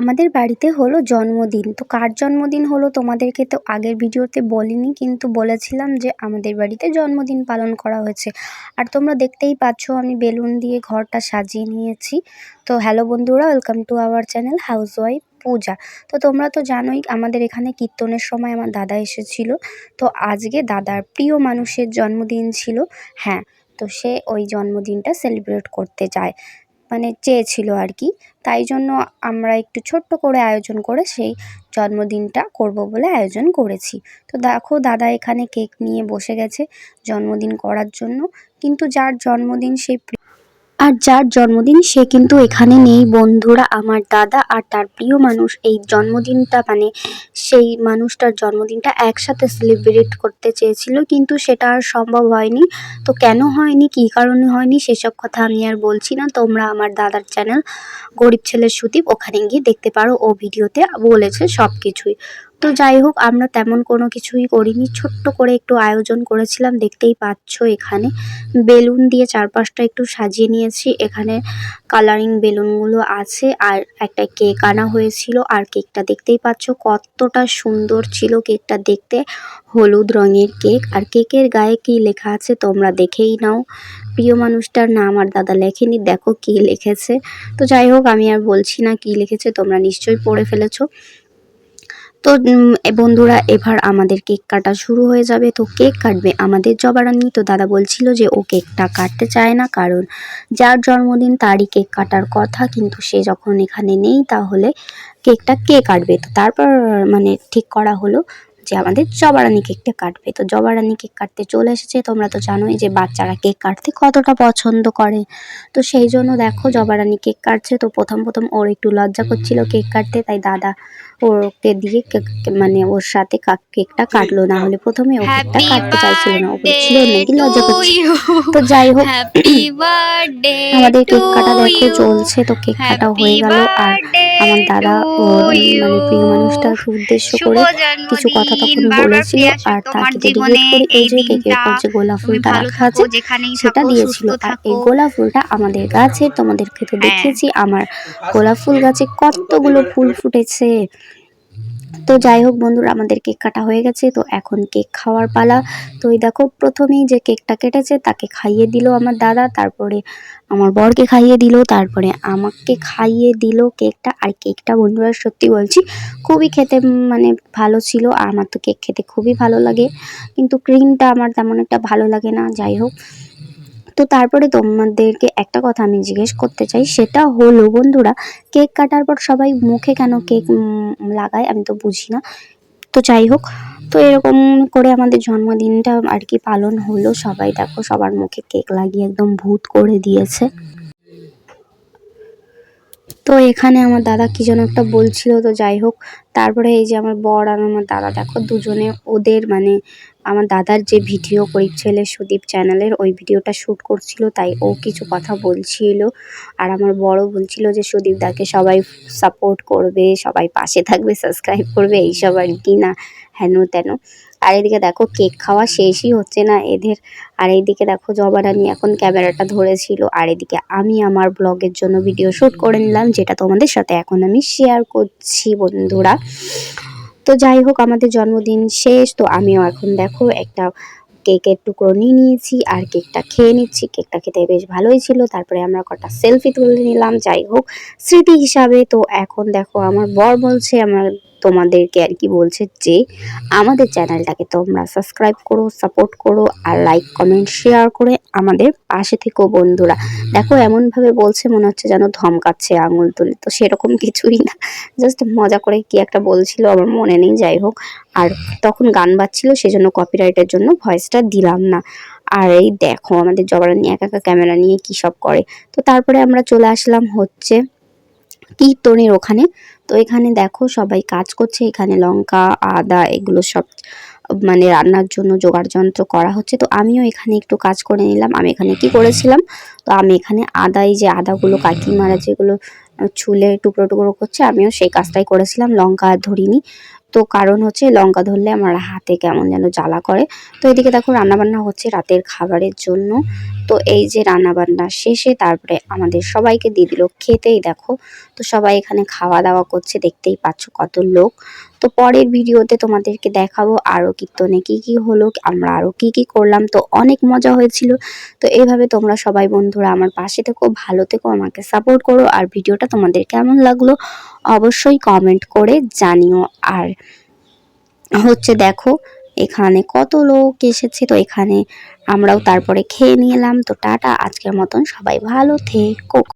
আমাদের বাড়িতে হলো জন্মদিন। তো কার জন্মদিন হলো তোমাদেরকে তো আগের ভিডিওতে বলিনি, কিন্তু বলেছিলাম যে আমাদের বাড়িতে জন্মদিন পালন করা হয়েছে। আর তোমরা দেখতেই পাচ্ছ, আমি বেলুন দিয়ে ঘরটা সাজিয়ে নিয়েছি। তো হ্যালো বন্ধুরা, welcome to our channel housewife Puja. তো তোমরা তো জানোই, আমাদের এখানে কীর্তনের সময় আমার দাদা এসেছিল। তো আজকে দাদার প্রিয় মানুষের জন্মদিন ছিল। হ্যাঁ তো সে ওই জন্মদিনটা সেলিব্রেট করতে যায় মানে চেয়েছিল আর কি। তাই জন্য আমরা একটু ছোট্ট করে আয়োজন করে সেই জন্মদিনটা করব বলে আয়োজন করেছি। তো দেখো দাদা এখানে কেক নিয়ে বসে গেছে জন্মদিন করার জন্য। কিন্তু যার জন্মদিন সেই আর যার জন্মদিন সে কিন্তু এখানে নেই। বন্ধুরা, আমার দাদা আর তার প্রিয় মানুষ এই জন্মদিনটা মানে সেই মানুষটার জন্মদিনটা একসাথে সেলিব্রেট করতে চেয়েছিল, কিন্তু সেটা আর সম্ভব হয়নি। তো কেন হয়নি? কী কারণে হয়নি? সেসব কথা আমি আর বলছি না। তোমরা আমার দাদার চ্যানেল গরিব ছেলের সুদীপ, ওখানে গিয়ে দেখতে পারো। ও ভিডিওতে বলেছে সব কিছুই তো যাই হোক, আমরা তেমন কোনো কিছুই করিনি। ছোট্ট করে একটু আয়োজন করেছিলাম, দেখতেই পাচ্ছ এখানে। বেলুন দিয়ে চারপাশটা একটু সাজিয়ে নিয়েছি। এখানে কালারিং বেলুনগুলো আছে আর একটা কেক আনা হয়েছিল। আর কেকটা দেখতেই পাচ্ছ কতটা সুন্দর ছিল কেকটা দেখতে। হলুদ রঙের কেক আর কেকের গায়ে কি লেখা আছে তোমরা দেখেই নাও। প্রিয় মানুষটার নাম আর দাদা লেখেনি, দেখো কি লিখেছে। তো যাই হোক, আমি আর বলছি না কি লিখেছে, তোমরা নিশ্চয়ই পড়ে ফেলেছো। তো বন্ধুরা, এবার আমাদের কেক কাটা শুরু হয়ে যাবে। তো কেক কাটবে আমাদের জবারানি। তো দাদা বলছিল যে ও কেকটা কাটতে চায় না, কারণ যার জন্মদিন তারই কেক কাটার কথা। কিন্তু সে যখন এখানে নেই, তাহলে কেকটা কে কাটবে? তো তারপর মানে ঠিক করা হলো যে আমাদের জবারানি কেকটা কাটবে। তো জবারানি কেক কাটতে চলে এসেছে। তোমরা তো জানোই যে বাচ্চারা কেক কাটতে কতটা পছন্দ করে। তো সেই জন্য দেখো, জবারানি কেক কাটছে। তো প্রথম প্রথম ওর একটু লজ্জা করছিল কেক কাটতে। তাই দাদা ওকে দিয়ে মানে ওর সাথে কেকটা কাটলো। না হলে প্রথমে ও কেকটা কাটতে চাইছিল না ও বলছিল নাকি লজ্জা করছে। তো যাই হোক আমাদের কেক কাটা দেখো চলছে তো কেক কাটা হয়ে গেল। আর আমার দাদা ওর মানে প্রিয় মানুষটাকে উদ্দেশ্য করে কিছু কথা তখন বলেছিল। আর তাকে ডেডিকেট করে এই যে কেকের পর যে গোলাপ ফুলটা রাখা আছে সেটা দিয়েছিল। আর এই গোলাপ ফুলটা আমাদের গাছের তোমাদের খেতে হ্যাঁ। দেখিয়েছি আমার গোলাপ ফুল গাছে কতগুলো ফুল ফুটেছে। তো যাই হোক বন্ধুরা, আমাদের কেক কাটা হয়ে গেছে, তো এখন কেক খাওয়ার পালা। তো এই দেখো, প্রথমেই যে কেকটা কেটেছে, তাকে খাইয়ে দিল আমার দাদা, তারপরে আমার বরকে খাইয়ে দিল, তারপরে আমাকে খাইয়ে দিল কেকটা। আর কেকটা বন্ধুরা, সত্যি বলছি, খুবই খেতে মানে ভালো ছিল, আর আমার তো কেক খেতে খুবই ভালো লাগে। কিন্তু ক্রিমটা আমার তেমন একটা ভালো লাগে না, যাই হোক। তো তারপরে তোমাদেরকে একটা কথা আমি জিজ্ঞেস করতে চাই, সেটা হলো বন্ধুরা, কেক কাটার পর সবাই মুখে কেন কেক লাগায় আমি তো বুঝি না। তো যাই হোক, তো এরকম করে আমাদের জন্মদিনটা আর কি পালন হলো। সবাই দেখো, সবার মুখে কেক লাগিয়ে একদম ভূত করে দিয়েছে। তো এখানে আমার দাদা কি যেন একটা বলছিল, তো যাই হোক, তারপরে এই যে আমার বর আর আমার দাদা, দেখো দুজনে ওদের মানে আমার দাদার যে ভিডিও গরিব ছেলে সুদীপ চ্যানেলের, ওই ভিডিওটা শ্যুট করছিল, তাই ও কিছু কথা বলছিল। আর আমার বড় বলছিল যে, সুদীপ দাকে সবাই সাপোর্ট করবে, সবাই পাশে থাকবে সাবস্ক্রাইব করবে, এইসব আর কি না, হেন তেন। আর এদিকে দেখো, কেক খাওয়া শেষই হচ্ছে না এদের। আর এইদিকে দেখো জবারানি এখন ক্যামেরাটা ধরেছিল। আর এদিকে আমি আমার ব্লগের জন্য ভিডিও শ্যুট করে নিলাম, যেটা তোমাদের সাথে এখন আমি শেয়ার করছি, বন্ধুরা। তো যাই হোক, আমাদের জন্মদিন শেষ, তো আমিও এখন দেখো একটা কেকের টুকরো নিয়ে নিয়েছি আর কেকটা খেয়ে নিচ্ছি। কেকটা খেতে বেশ ভালোই ছিল। তারপরে আমরা কটা সেলফি তুলে নিলাম। যাই হোক, স্মৃতি হিসাবে তো এখন দেখো আমার বর বলছে, আমার তোমাদেরকে আর কি বলছে যে আমাদের চ্যানেলটাকে তোমরা সাবস্ক্রাইব করো সাপোর্ট করো আর লাইক কমেন্ট শেয়ার করে আমাদের পাশে থেকো বন্ধুরা। দেখো এমনভাবে বলছে মনে হচ্ছে যেন ধমকাচ্ছে আঙুল তুলে। তো সেরকম কিছুই না। জাস্ট মজা করে কি একটা বলছিল, আমার মনে নেই, যাই হোক। আর তখন গান বাজছিল, সেজন্য কপিরাইটের জন্য ভয়েসটা দিলাম না। আর এই দেখো আমাদের জবারানি একা একা ক্যামেরা নিয়ে কী সব করে। তো তারপরে আমরা চলে আসলাম হচ্ছে কীর্তনের ওখানে। তো এখানে দেখো সবাই কাজ করছে, এখানে লঙ্কা, আদা এগুলো সব মানে রান্নার জন্য জোগাড় যন্ত্র করা হচ্ছে। তো আমিও এখানে একটু কাজ করে নিলাম। আমি এখানে কি করেছিলাম? তো আমি এখানে আদাই যে আদাগুলো কাকিমারা যেগুলো ছুলে টুকরো টুকরো করছে, আমিও সেই কাজটাই করেছিলাম, লঙ্কা আর ধরিনি। তো কারণ হচ্ছে লঙ্কা ধরলে আমার হাতে কেমন যেন জ্বালা করে। তো এদিকে দেখো রান্নাবান্না হচ্ছে রাতের খাবারের জন্য। তো এই যে রান্নাবান্না শেষে তারপরে আমাদের সবাইকে দিয়ে দিল খেতেই দেখো। তো সবাই এখানে খাওয়া দাওয়া করছে, দেখতেই পাচ্ছ কত লোক। তো পরের ভিডিওতে তোমাদেরকে দেখাবো আরও কীর্তনে কি কি হলো, আমরা আরও কি কি করলাম। তো অনেক মজা হয়েছিল। তো এইভাবে তোমরা সবাই বন্ধুরা আমার পাশে থেকো, ভালো থেকো, আমাকে সাপোর্ট করো। আর ভিডিওটা তোমাদের কেমন লাগল অবশ্যই কমেন্ট করে জানিও। আর হচ্ছে দেখো, এখানে কত লোক এসেছে, তো এখানে আমরাও তারপরে খেয়ে নিলাম। তো টাটা, আজকের মতন সবাই ভালো থেকো।